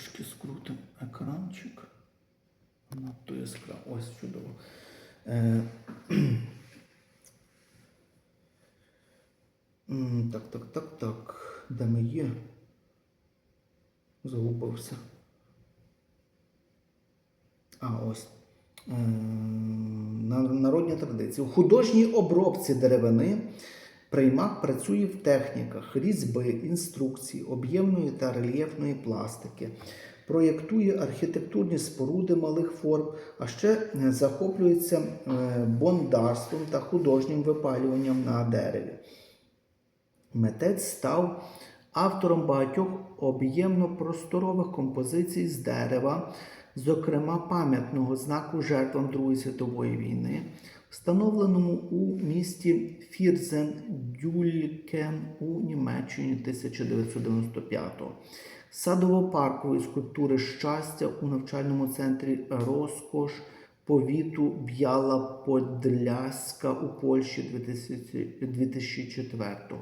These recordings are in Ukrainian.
Трошки скрутимо екранчик. Надто яскраво. Ось чудово. Е, так, так, так, так. Де ми є? Загубився. А, ось. Е, на- Народні традиції. У художній обробці деревини приймак працює в техніках різьби, інструкцій, об'ємної та рельєфної пластики, проєктує архітектурні споруди малих форм, а ще е, захоплюється е, бондарством та художнім випалюванням на дереві. Митець став автором багатьох об'ємно-просторових композицій з дерева, зокрема пам'ятного знаку жертвам Другої світової війни, встановленому у місті Фірзен Дюлькен у Німеччині 1995-го. Садово-паркової скульптури щастя у навчальному центрі Розкош повіту Б'яла Подляска у Польщі 2004-го.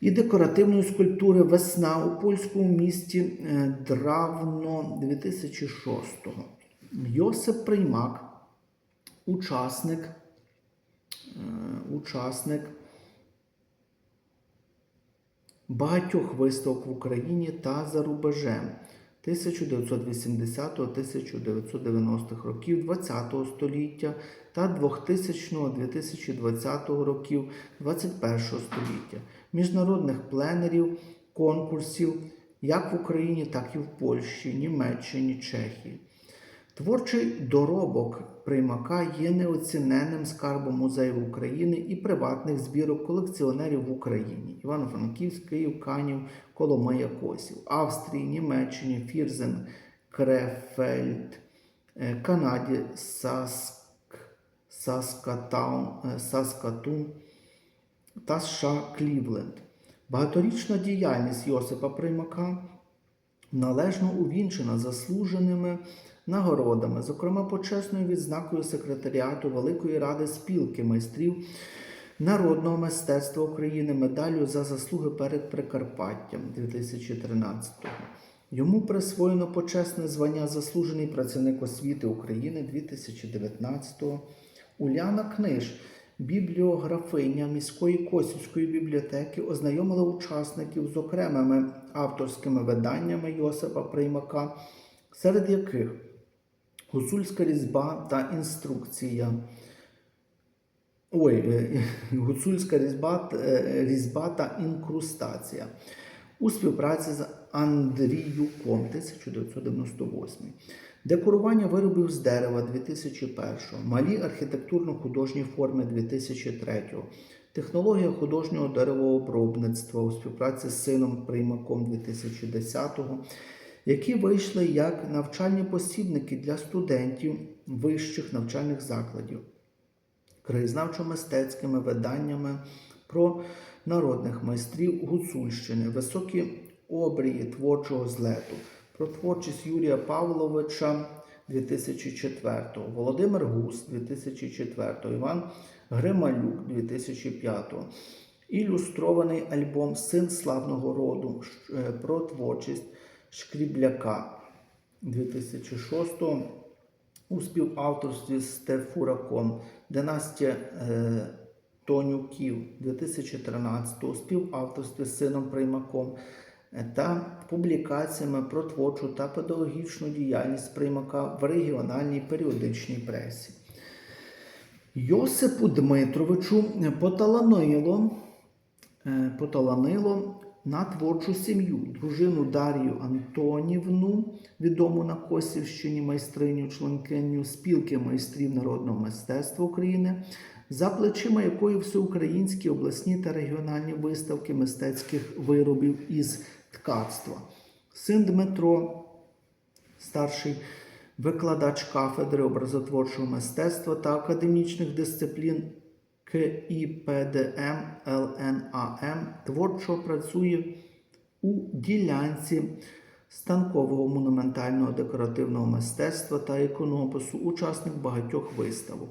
І декоративної скульптури Весна у польському місті е, Дравно 2006-го. Йосип Приймак, учасник, е, учасник багатьох виставок в Україні та за рубежем 1980-1990 років ХХ століття та 2000-2020 років ХХІ століття, міжнародних пленерів, конкурсів як в Україні, так і в Польщі, Німеччині, Чехії. Творчий доробок приймака є неоціненним скарбом музеїв України і приватних збірок колекціонерів в Україні: Івано-Франківськ, Київ, Канів, Коломия, Косів, Австрії, Німеччині, Фірзен, Крефельд, е, Канаді, Саск, Саскатаун, е, Саскатун та США Клівленд. Багаторічна діяльність Йосипа Приймака належно увінчена заслуженими нагородами, зокрема почесною відзнакою секретаріату Великої ради спілки майстрів народного мистецтва України медаллю за заслуги перед Прикарпаттям 2013-го. Йому присвоєно почесне звання Заслужений працівник освіти України 2019-го. Уляна Книж, бібліографиня міської Косівської бібліотеки, ознайомила учасників з окремими авторськими виданнями Йосипа Приймака, серед яких гуцульська різьба та інструкція. Ой, е, гуцульська різьба, е, різьба та інкрустація у співпраці з Андріюком 1998. Декорування виробів з дерева 2001, малі архітектурно-художні форми 2003, технологія художнього деревообробництва у співпраці з сином Приймаком 2010 які вийшли як навчальні посібники для студентів вищих навчальних закладів, краєзнавчо-мистецькими виданнями про народних майстрів Гуцульщини, високі обрії творчого злету, про творчість Юрія Павловича 2004, Володимир Гус 2004, Іван Грималюк 2005. Ілюстрований альбом Син славного роду е, про творчість Шкрібляка 2006 у співавторстві з Стефураком Династія е, Тонюків 2013 у співавторстві з сином Приймаком е, та публікаціями про творчу та педагогічну діяльність Приймака в регіональній періодичній пресі. Йосипу Дмитровичу поталанило, е, поталанило на творчу сім'ю, дружину Дарію Антонівну, відому на Косівщині майстриню, членкиню спілки майстрів народного мистецтва України, за плечима якої всеукраїнські обласні та регіональні виставки мистецьких виробів із ткацтва. Син Дмитро, старший викладач кафедри образотворчого мистецтва та академічних дисциплін КІПДМ ЛНАМ творчо працює у ділянці станкового монументального декоративного мистецтва та іконопису, учасник багатьох виставок.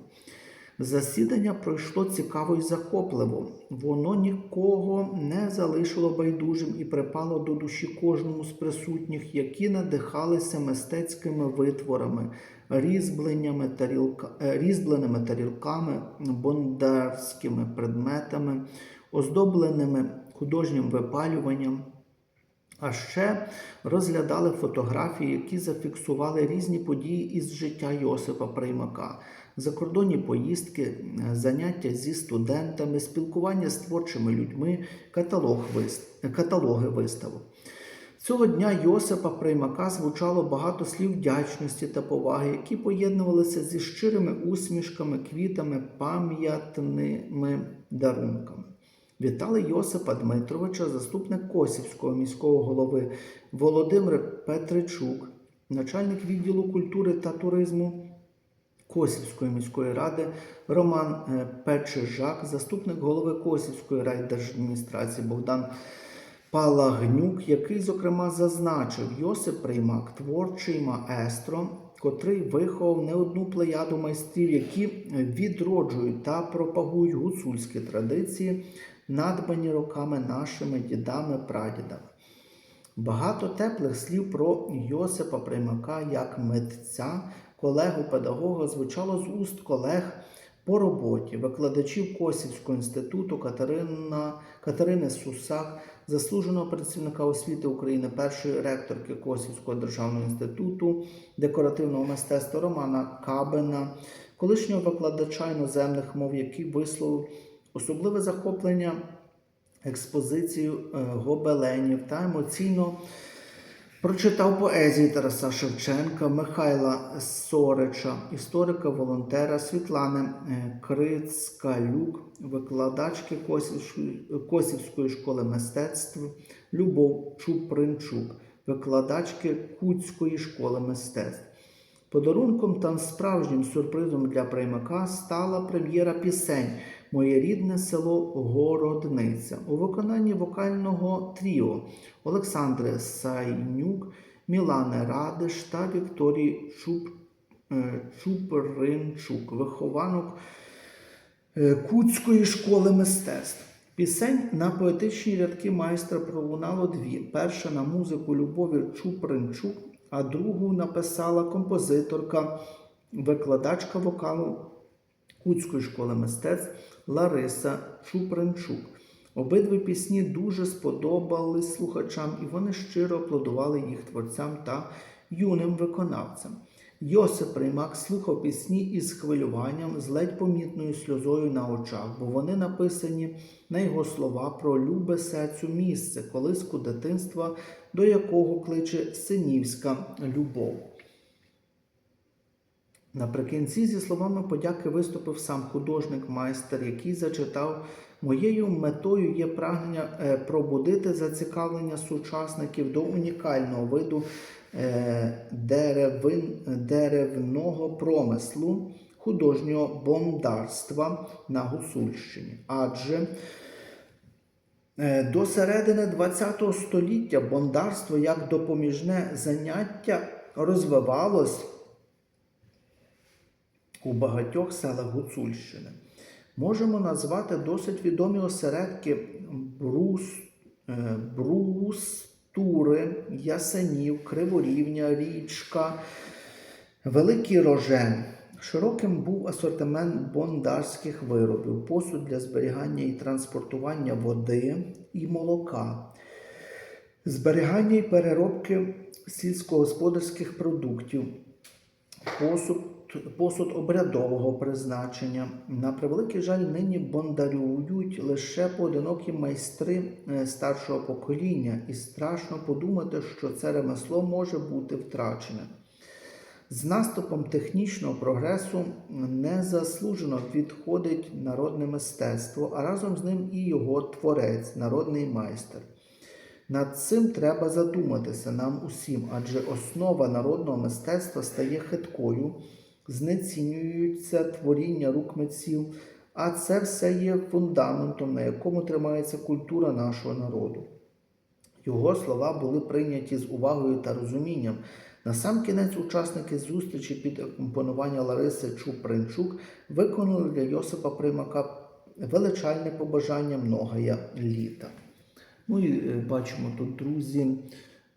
Засідання пройшло цікаво і захопливо. Воно нікого не залишило байдужим і припало до душі кожному з присутніх, які надихалися мистецькими витворами, різьбленнями, тарілка, е, різьбленими тарілками, бондарськими предметами, оздобленими художнім випалюванням. А ще розглядали фотографії, які зафіксували різні події із життя Йосипа Приймака, закордонні поїздки, е, заняття зі студентами, спілкування з творчими людьми, каталог каталоги виставок. Цього дня Йосипа Приймака звучало багато слів вдячності та поваги, які поєднувалися зі щирими усмішками, квітами, пам'ятними дарунками. Вітали Йосипа Дмитровича, заступник Косівського міського голови Володимир Петричук, начальник відділу культури та туризму Косівської міської ради Роман е, Печижак, заступник голови Косівської райдержадміністрації Богдан Палагнюк, який, зокрема, зазначив Йосип Приймак, творчий маестро, котрий виховав не одну плеяду майстрів, які відроджують та пропагують гуцульські традиції, надбані роками нашими дідами-прадідами. Багато теплих слів про Йосипа Приймака як митця, колегу-педагога звучало з уст колег по роботі, викладачів Косівського інституту Катерина, Катерини Сусак, заслуженого працівника освіти України, першої ректорки Косівського державного інституту декоративного мистецтва Романа Кабина, колишнього викладача іноземних мов, який висловив особливе захоплення експозицію е, гобеленів та емоційно прочитав поезії Тараса Шевченка, Михайла Сорича, історика, волонтера Світлани е, Крицкалюк, викладачки Косівської, школи мистецтв Любов Чупринчук, викладачки Куцької школи мистецтв. Подарунком та справжнім сюрпризом для приймака стала прем'єра пісень Моє рідне село Городниця у виконанні вокального тріо Олександри Сайнюк, Мілани Радиш та Вікторії Чуп, е, Чупринчук, вихованок е, Куцької школи мистецтв. Пісень на поетичні рядки майстра пролунало дві. Перша на музику Любові Чупринчук, а другу написала композиторка, викладачка вокалу Куцької школи мистецтв Лариса Чупринчук. Обидві пісні дуже сподобались слухачам, і вони щиро аплодували їх творцям та юним виконавцям. Йосип Приймак слухав пісні із хвилюванням, з ледь помітною сльозою на очах, бо вони написані на його слова про любе серцю місце, колиску дитинства, до якого кличе синівська любов. Наприкінці зі словами подяки виступив сам художник-майстер, який зачитав Моєю метою є прагнення е, пробудити зацікавлення сучасників до унікального виду е, деревин, деревного промислу, художнього бондарства на Гуцульщині. Адже е, до середини ХХ століття бондарство як допоміжне заняття розвивалось у багатьох селах Гуцульщини. Можемо назвати досить відомі осередки Брус, е, Брустури, Ясенів, Криворівня, Річка, Великий Рожен. Широким був асортимент бондарських виробів, посуд для зберігання і транспортування води і молока, зберігання і переробки сільськогосподарських продуктів, посуд посуд обрядового призначення. На превеликий жаль, нині бондарюють лише поодинокі майстри е, старшого покоління, і страшно подумати, що це ремесло може бути втрачене. З наступом технічного прогресу незаслужено відходить народне мистецтво, а разом з ним і його творець, народний майстер. Над цим треба задуматися нам усім, адже основа народного мистецтва стає хиткою, знецінюються творіння рук митців, а це все є фундаментом, на якому тримається культура нашого народу. Його слова були прийняті з увагою та розумінням. На сам кінець учасники зустрічі під акомпанування Лариси Чупринчук виконали для Йосипа Примака величальне побажання многая літа. Ну і е, бачимо тут, друзі,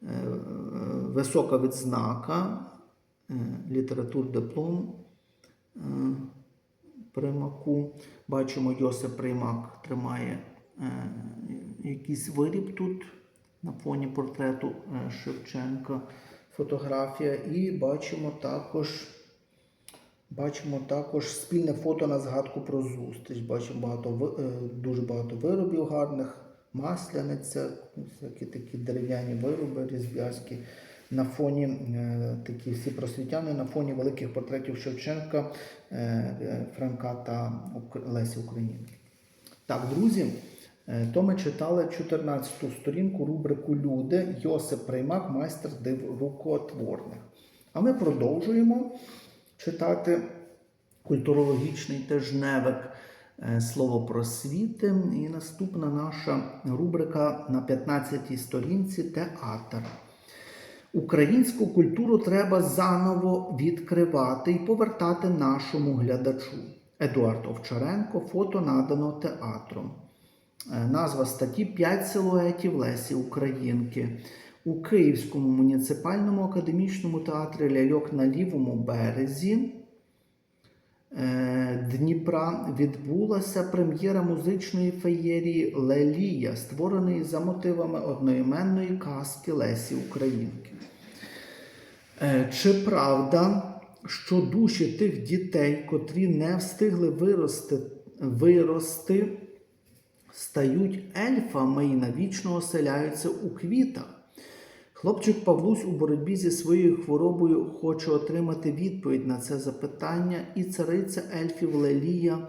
е, е, висока відзнака, літератур диплом е, Примаку. Бачимо, Йосип Примак тримає е, якийсь виріб тут на фоні портрету е, Шевченка. Фотографія. І бачимо також. Бачимо також спільне фото на згадку про зустріч. Бачимо багато, е, дуже багато виробів гарних, масляниця, всякі такі дерев'яні вироби різб'язкі. На фоні е, такі всі просвітяни, на фоні великих портретів Шевченка, е, е, Франка та Лесі Українки. Так, друзі, то ми читали 14 ту сторінку рубрику Люди Йосип Приймак, майстер див рукотворних. А ми продовжуємо читати культурологічний тижневик Слово просвіти. І наступна наша рубрика на 15-й сторінці театр. Українську культуру треба заново відкривати і повертати нашому глядачу. Едуард Овчаренко, фото надано театром. Е, Назва статті «П'ять силуетів Лесі Українки. У Київському муніципальному академічному театрі Ляльок на лівому березі Дніпра відбулася прем'єра музичної феєрії Лелія, створеної за мотивами одноіменної казки Лесі Українки. Е, Чи правда, що душі тих дітей, котрі не встигли вирости, вирости, стають ельфами і навічно оселяються у квітах? Хлопчик Павлусь у боротьбі зі своєю хворобою хоче отримати відповідь на це запитання, і цариця ельфів Лелія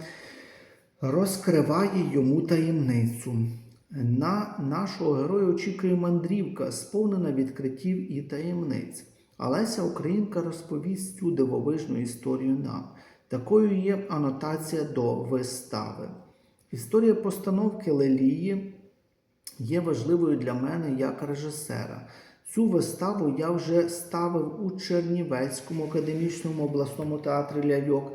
розкриває йому таємницю. На нашого героя очікує мандрівка, сповнена відкриттів і таємниць. Олеся Українка розповість цю дивовижну історію нам. Такою є анотація до вистави. Історія постановки Лелії є важливою для мене як режисера. Цю виставу я вже ставив у Чернівецькому академічному обласному театрі Ляльок,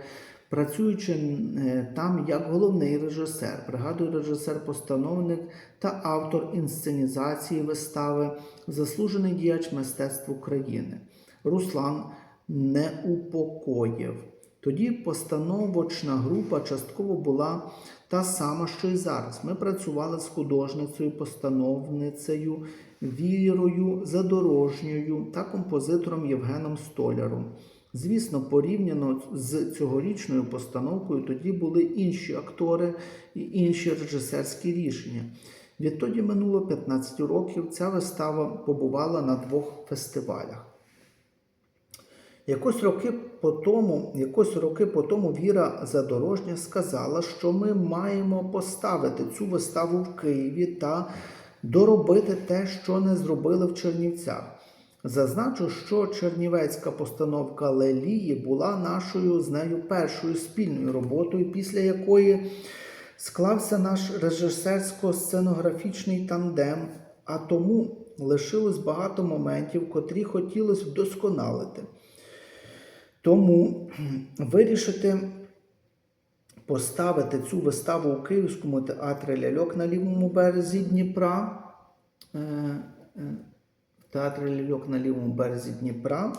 працюючи е, там як головний режисер, пригадую, режисер-постановник та автор інсценізації вистави, заслужений діяч мистецтв України. Руслан Неупокоєв. Тоді постановочна група частково була та сама, що й зараз. Ми працювали з художницею, постановницею Вірою Задорожньою та композитором Євгеном Столяром. Звісно, порівняно з цьогорічною постановкою тоді були інші актори і інші режисерські рішення. Відтоді минуло 15 років. Ця вистава побувала на двох фестивалях. Якось роки по тому, якось роки по тому Віра Задорожня сказала, що ми маємо поставити цю виставу в Києві та доробити те, що не зробили в Чернівцях. Зазначу, що чернівецька постановка Лелії була нашою з нею першою спільною роботою, після якої склався наш режисерсько-сценографічний тандем, а тому лишилось багато моментів, котрі хотілося вдосконалити. Тому вирішити поставити цю виставу у Київському театрі Ляльок на лівому березі Дніпра. е, е, В театрі Ляльок на лівому березі Дніпра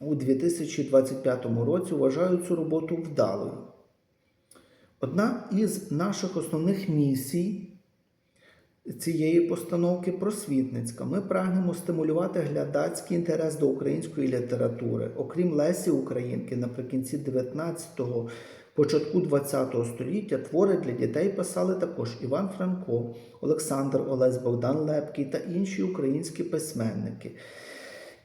у 2025 році вважаю цю роботу вдалою. Одна із наших основних місій цієї постановки просвітницька. Ми прагнемо стимулювати глядацький інтерес до української літератури. Окрім Лесі Українки, наприкінці 19-го, початку 20-го століття твори для дітей писали також Іван Франко, Олександр Олесь, Богдан Лепкий та інші українські письменники.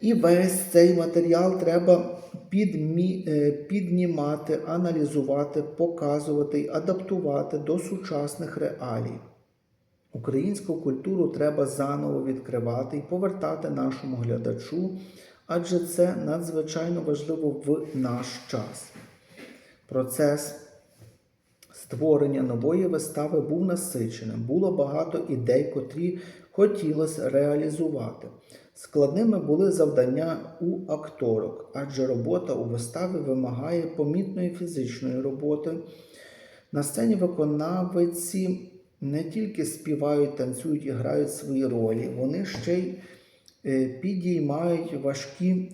І весь цей матеріал треба підмі... е, піднімати, аналізувати, показувати і адаптувати до сучасних реалій. Українську культуру треба заново відкривати і повертати нашому глядачу, адже це надзвичайно важливо в наш час. Процес створення нової вистави був насиченим. Було багато ідей, котрі хотілося реалізувати. Складними були завдання у акторок, адже робота у виставі вимагає помітної фізичної роботи. На сцені виконавиці не тільки співають, танцюють і грають свої ролі, вони ще й е, підіймають важкі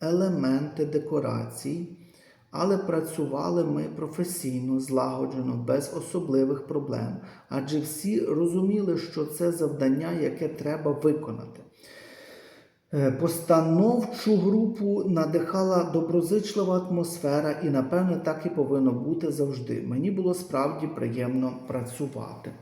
елементи декорацій, але працювали ми професійно, злагоджено, без особливих проблем, адже всі розуміли, що це завдання, яке треба виконати. Е, Постановчу групу надихала доброзичлива атмосфера, і, напевне, так і повинно бути завжди. Мені було справді приємно працювати.